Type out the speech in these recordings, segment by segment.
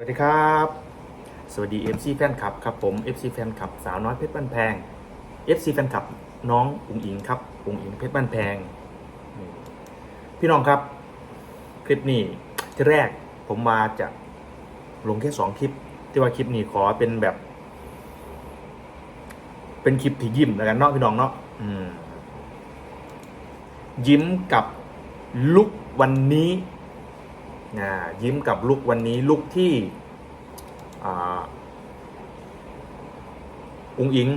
สวัสดีครับ สวัสดี FC แฟนคลับครับผม FC แฟนคลับสาวน้อยเพชรบ้านแพง FC แฟนคลับน้องอุ๋งอิงครับอุ๋งอิงเพชรบ้านแพง พี่น้องครับคลิปนี้ที่แรกผมมาจะลงแค่สองคลิป ที่ว่าคลิปนี้ขอเป็นแบบ เป็นคลิปที่ยิ้มแล้วกันเนาะพี่น้องเนาะยิ้มกับลุกวันนี้ ยิ้มกับลุกวันนี้ลุกที่อ่าอุงอิง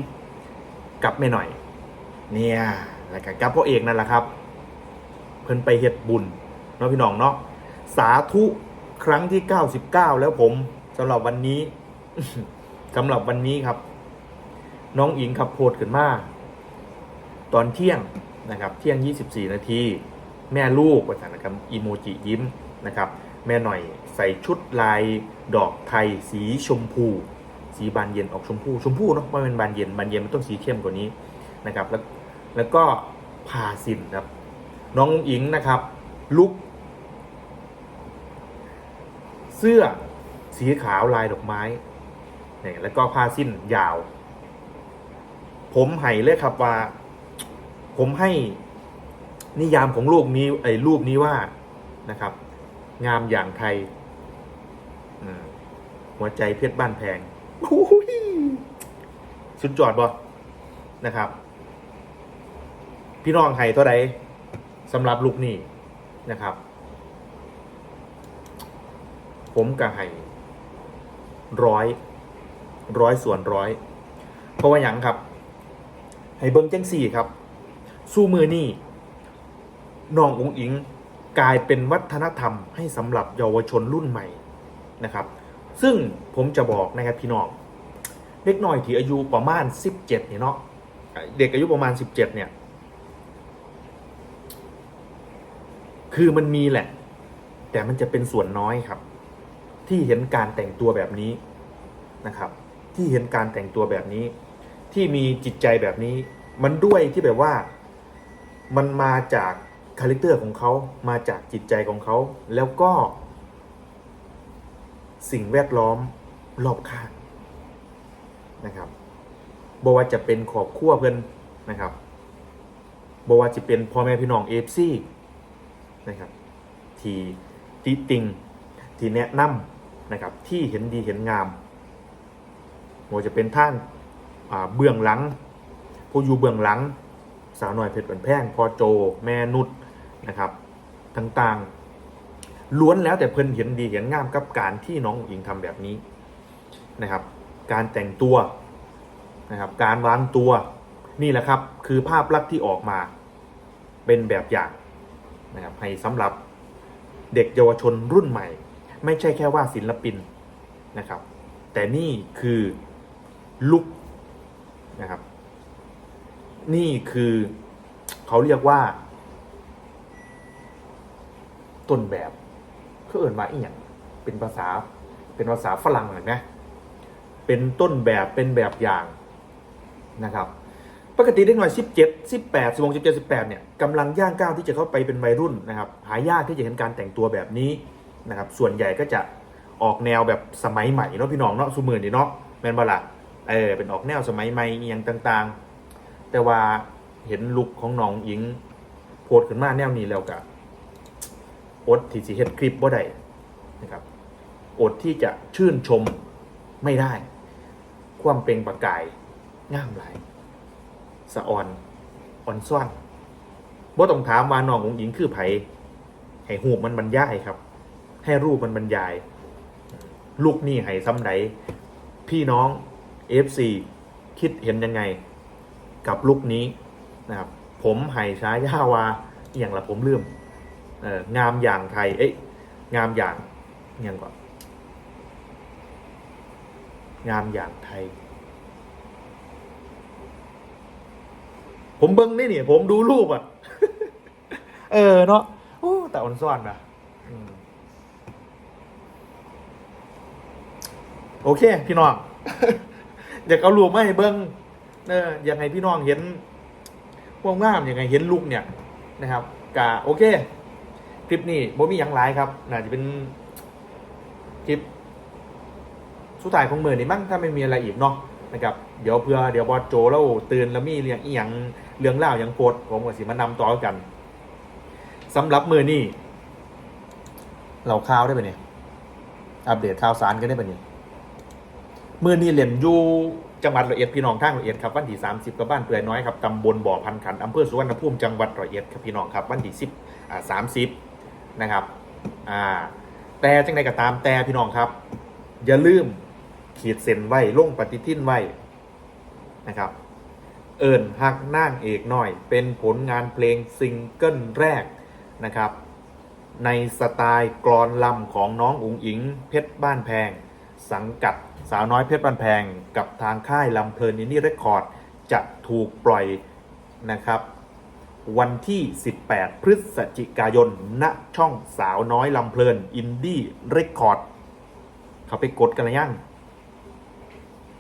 กับแม่หน่อย เนี่ยแล้วก็กับพ่อเอกนั่นแหละครับ เพิ่นไปเฮ็ดบุญเนาะพี่น้องเนาะสาธุครั้งที่ 99 แล้วผมสำหรับวันนี้สำหรับวันนี้ครับ น้องอิงขับโพดขึ้นมาตอนเที่ยงนะครับ เที่ยง 24 นาที แม่ลูกประธานนะครับอีโมจิยิ้ม นะครับ แม่หน่อยใส่ชุดลายดอกไทยสีชมพู สีบานเย็นออกชมพูชมพูเนาะไม่เป็นบานเย็นบานเย็นมันต้องสีเข้มกว่านี้นะครับ แล้วแล้วก็พาสินครับ น้องอิงนะครับ ลุก เสื้อสีขาวลายดอกไม้เนี่ยแล้วก็ผ้าสิ้นยาว ผมให้เลยครับว่า ผมให้นิยามของรูปนี้ไอ้รูปนี้ว่านะครับ งามอย่างไทยอืมหัวใจเพชรบ้านแพงโอ้ยสุดจอดบ่นะครับ พี่น้องไห้เท่าไรสำหรับลูกนี้นะครับ ผมกับไห้ร้อยร้อยส่วนร้อย เพราะว่าอย่างครับ ให้เบิ้งจังสี่ครับ สู้มือนี่น้องอุ๋งอิง กลายเป็นวัฒนธรรมให้สำหรับเยาวชนรุ่นใหม่นะครับ ซึ่งผมจะบอกนะครับพี่น้องเด็กหน่อยที่อายุประมาณ 17เนี่ยเนาะเด็กอายุประมาณ 17เนี่ยคือมันมีแหละ แต่มันจะเป็นส่วนน้อยครับ ที่เห็นการแต่งตัวแบบนี้นะครับ ที่เห็นการแต่งตัวแบบนี้ ที่มีจิตใจแบบนี้ มันด้วยที่แบบว่า มันมาจาก คาแรคเตอร์ของเขามาจากจิตใจของเขา แล้วก็ สิ่งแวดล้อมรอบข้างนะครับบว่าจะเป็นขอบขั้วเพื่อนนะครับบว่าจะเป็นพ่อแม่พี่น้องเอฟซีนะครับ ที่ที่ติงที่แนะนำนะครับ ที่เห็นดีเห็นงามบว่าจะเป็นท่านเบื้องหลัง ผู้อยู่เบื้องหลัง สาวหน่อยเพชรบันแพงพอโจ แม่นุช นะครับ ต่างๆ ล้วนแล้วแต่เพิ่นเห็นดีเห็นงามกับการที่น้องอิงทำแบบนี้นะครับ การแต่งตัวนะครับ การวางตัวนี่แหละครับ คือภาพลักษณ์ที่ออกมาเป็นแบบอย่างนะครับให้สำหรับเด็กเยาวชนรุ่นใหม่ ไม่ใช่แค่ว่าศิลปินนะครับ แต่นี่คือลุกนะครับ นี่คือเขาเรียกว่า ต้นแบบเขาเอ่นมาอีกอย่างเป็นภาษาเป็นภาษาฝรั่งเห็นไหมเป็นต้นแบบเป็นแบบอย่างนะครับ ปกติเด็กหน่อยสิบเจ็ดสิบแปดสิบหกสิบเจ็ดสิบแปดเนี่ยกำลังย่างก้าวที่จะเข้าไปเป็นวัยรุ่นนะครับ หายากที่จะเห็นการแต่งตัวแบบนี้นะครับ ส่วนใหญ่ก็จะออกแนวแบบสมัยใหม่เนาะพี่น้องเนาะสุมือนี่เนาะแมนบละเออเป็นออกแนวสมัยใหม่อย่างต่างๆ แต่ว่าเห็นลุคของน้องหญิงโพสต์ขึ้นมาแนวนี้แล้วกะ อดที่สิเฮ็ดคลิปบ่ได้นะครับอดที่จะชื่นชมไม่ได้ ความเปล่งประกายงามหลายสะออนอ่อนซ่อนบ่ต้องถามว่าน้ององหญิงคือไผให้หูมันบรรยายครับ ให้รูปมันบรรยาย ลูกนี่ให้ซ้ำไหนพี่น้อง FC คิดเห็นยังไง กับลูกนี้นะครับผมให้ช้ายาว่าอย่างละผมลืมเออ งามอย่างไทย เอ๊ะงามอย่างย่างก่อนงามอย่างไทย ผมเบิ้งนี่นี่ผมดูรูปอะ เออเนาะโอ้แต่อ่อนซ่อนนะอโอเค พี่น้อง อยากเอารูปมาให้เบิ้งเอออยากให้พี่น้องเห็นพวกงามอยากให้เห็นลูกเนี่ยนะครับกะโอเค คลิปนี้บ่มีอย่างไรครับน่าจะเป็นคลิปสุดท้ายของมือนี่มั้งถ้าไม่มีอะไรอีกเนาะนะครับเดี๋ยวเพื่อเดี๋ยวบอสโจแล้วตื่นแล้วมีเรื่องอีหยังเรื่องเล่าอย่างโพดผมกับสิมานำต่อกันสำหรับมือนี่เราข่าวได้ไปเนี่ยอัปเดตข่าวสารกันได้ไปเนี่ยมือนี่เรียนอยู่จังหวัดร้อเอ็ดพี่น้องทางร้อเอ็ดครับวันที่ 30กับบ้านเปื่อยน้อยครับตำบลบ่อพันขันอำเภอสุวรรณภูมิจังหวัดร้อเอ็ดครับพี่น้องครับวันที่10อ่า30 นะครับอ่าแต่จังใดก็ตามแต่พี่น้องครับ อย่าลืมขีดเส้นไว้ลงปฏิทินไว้นะครับ เอิญฮักนั่งเอกหน่อย เป็นผลงานเพลงซิงเกิลแรกนะครับ ในสไตล์กรอนลำของน้องอุ๋งอิง เพชรบ้านแพง สังกัดสาวน้อยเพชรบ้านแพง กับทางค่ายลำเพลินอินดี้เรคคอร์ดจะถูกปล่อยนะครับ วันที่ 18 พฤศจิกายน ณ ช่องสาวน้อยลำเพลิน อินดี้เรคคอร์ด เขาไปกดกันหรือยัง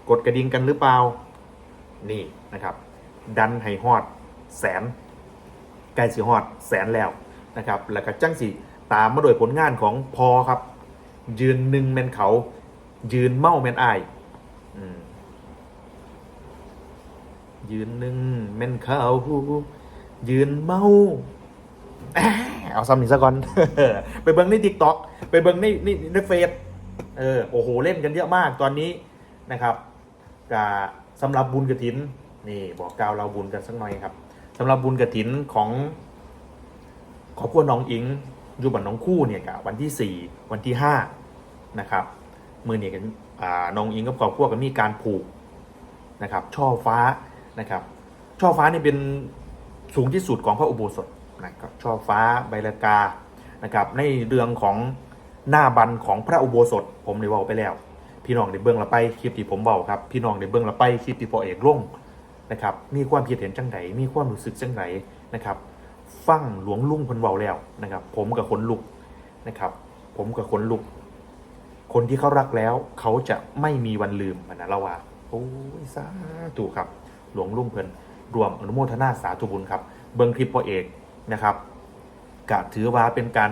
กดกระดิ่งกันหรือเปล่า นี่นะครับ ดันให้ฮอด แสนใกล้สิฮอด แสนแล้วนะครับ แล้วก็จังสิตามมาโดยผลงานของพอครับ ยืนหนึ่งแมนเขา ยืนเมาแมนอายอยืนหนึ่งแมนเขา ยืนเมาเอาซ้ำอีกสักก่อน ไปเบิ้งในทิกต็อกไปเบิ้งในในในเฟซเออโอ้โหเล่นกันเยอะมากตอนนี้นะครับกาสำหรับบุญกระถิน นี่บอกกล่าวเราบุญกันสักหน่อยครับสำหรับบุญกระถินของครอบครัวน้องอิงอยู่บ้านน้องคู่เนี่ยกับวันที่ 4 วันที่ 5 นะครับมือเนี่ยกันน้องอิงกับครอบครัวก็มีการผูกนะครับ ช่อฟ้านะครับ ช่อฟ้านี่เป็น สูงที่สุดของพระอุโบสถนะครับช่อฟ้าใบละกานะครับในเรื่องของหน้าบันของพระอุโบสถ ผมได้ว่าไปแล้ว พี่น้องได้เบื้องละไปคลิปที่ผมเบาครับพี่น้องได้เบื้องละไปคลิปที่พอเอกลงนะครับมีความคิดเห็นจังไดมีความรู้สึกจังไดนะครับฟังหลวงลุงพนเบาแล้วนะครับผมกับคนลุกนะครับผมกับคนลุก คนที่เขารักแล้วเขาจะไม่มีวันลืมนะเราว่าโอ้ยสาธุครับ หลวงลุงเพิ่น รวมอนุโมทนาสาธุบุญครับเบิ้งคลิปพ่อเอกนะครับกะถือว่าเป็นการ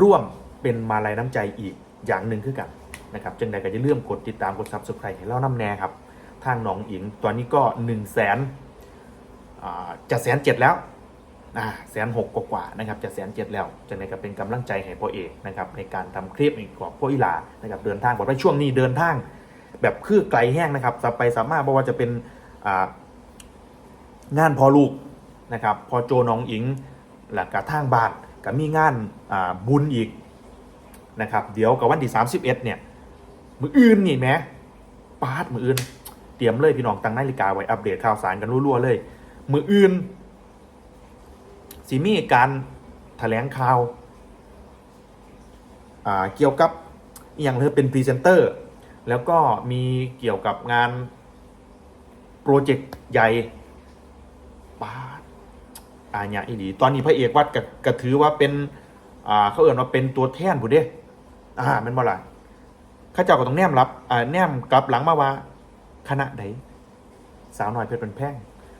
ร่วมเป็นมาลัยน้ำใจอีกอย่างหนึ่งคือกันนะครับจึงใดก็จะเลื่อมกดติดตามกดซับสไครต์ให้เล่าน้ำแน่ครับ ทางหนองอิงตอนนี้ก็1นึ่งแสนจะแสนเจ็ดแล้วแสนหกกว่านะครับจะแสนเจ็ดแล้วจึงใดก็เป็นกำลังใจให้พ่อเอกนะครับในการทำคลิปอีกกว่าพ่ออีหลานะครับเดินทางบอกว่าช่วงนี้เดินทาง แบบคือไกลแห้งนะครับจะไปสามารถบอกว่าจะเป็นอ่า งานพอลูกนะครับพอโจน้องอิงหลักกระทางบ้านก็มีงานบุญอีกนะครับเดี๋ยวกับวันที่31เนี่ยมืออื่นนี่แหมปาดมืออื่น เตรียมเลยพี่น้องตั้งนาฬิกาไว้อัปเดตข่าวสารกันรัวๆเลย มืออื่นสีมีการแถลงข่าวาเกี่ยวกับอย่างเธอเป็นพรีเซนเตอร์ แล้วก็มีเกี่ยวกับงานโปรเจกต์ใหญ่ ป้าอาญาอีดีตอนนี้พระเอกวัดกับกถือว่าเป็น อ่าเขาเอ่นว่าเป็นตัวแทนผู้เด้อ่ามันบ่ล่ะข้าเจ้าก็ต้องแนมรับอ่าแนมกลับหลังมาว่า คณะใดสาวน้อยเพชรเป็นแพ่ง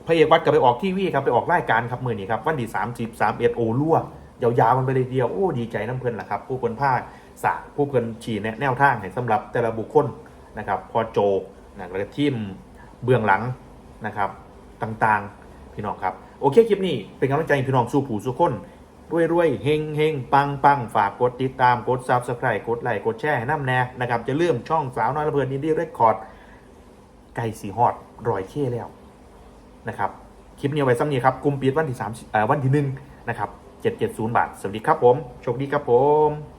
พระเอกวัดก็ไปออกทีวีครับไปออกรายการครับมือนี้ครับวันที่สามสิบสามเอ็ดโอรั่วยาวๆมันไปเลยเดียวโอ้ดีใจน้ำเพลินแหละครับ ผู้คนภาคสะผู้คนฉีแนะแนวทางให้สำหรับแต่ละบุคคลนะครับ พอโจนะแล้วก็ทีมเบื้องหลังนะครับต่างๆ พี่น้องครับ โอเคคลิปนี้เป็นกำลังใจพี่น้องสู้ผู้สู้คนรวยรวยเฮงเฮงปังปังฝากกดติดตามกดซับสไครต์กดไลค์กดแชร์ให้น้ำแน่นะครับจะเลื่อมช่องสาวน้อยระเบิดอินดี้เรคคอร์ดไก่สีฮอดรอยเข้แล้วนะครับคลิปนี้เอาไว้ซ้ำนี้ครับกุมปิดวันที่สามวันที่หนึ่งนะครับเจ็ดเจ็ดศูนย์บาท สวัสดีครับผม โชคดีครับผม